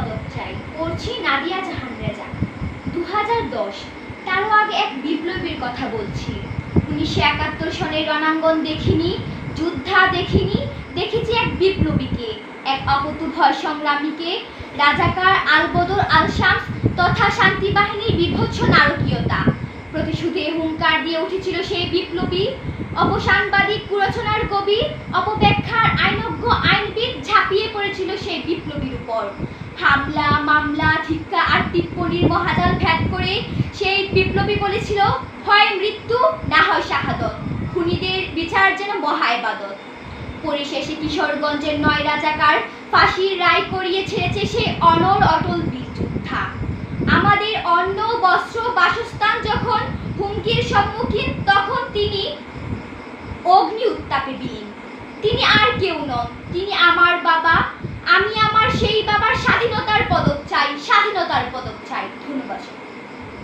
পদক চাই পড়ছি নাদিয়া জাহান রেজা। দু হাজার দশ, তারও আগে এক বিপ্লবীর কথা বলছি। উনিশশো একাত্তর সনের রণাঙ্গন দেখিনি, যুদ্ধা দেখিনি, দেখেছি এক বিপ্লবীকে, এক অপতুভয় সংগ্রামীকে। রাজাকার আলবদর আল শামস তথা শান্তি বাহিনীর বিভৎস নারকীয়তা। প্রতিশোধে হুঙ্কার দিয়ে উঠেছিল সেই বিপ্লবী। অবসানবাদী কুরচনার কবি, অপব্যাখ্যার আইনজ্ঞ আইনবিদ ঝাঁপিয়ে পড়েছিল সেই বিপ্লবীর উপর। হামলা, মামলা, ধিক্কা আর টিপ্পনির মহাজাল ভেদ করে সেই বিপ্লবী বলেছিল, হয় মৃত্যু, না হয় শাহাদত। খুনিদের বিচার যেন মহা ইবাদত। পরিশেষে কিশোরগঞ্জের নয় রাজাকার ফাঁসির রায় করিয়ে ছেড়েছে সে অনল অটল বীর যোদ্ধা। আমাদের অন্ন, বস্ত্র, বাসস্থান যখন হুমকির সম্মুখীন, তখন তিনি অগ্নি উত্তাপে বিলীন। তিনি আর কেউ নন, তিনি আমার বাবা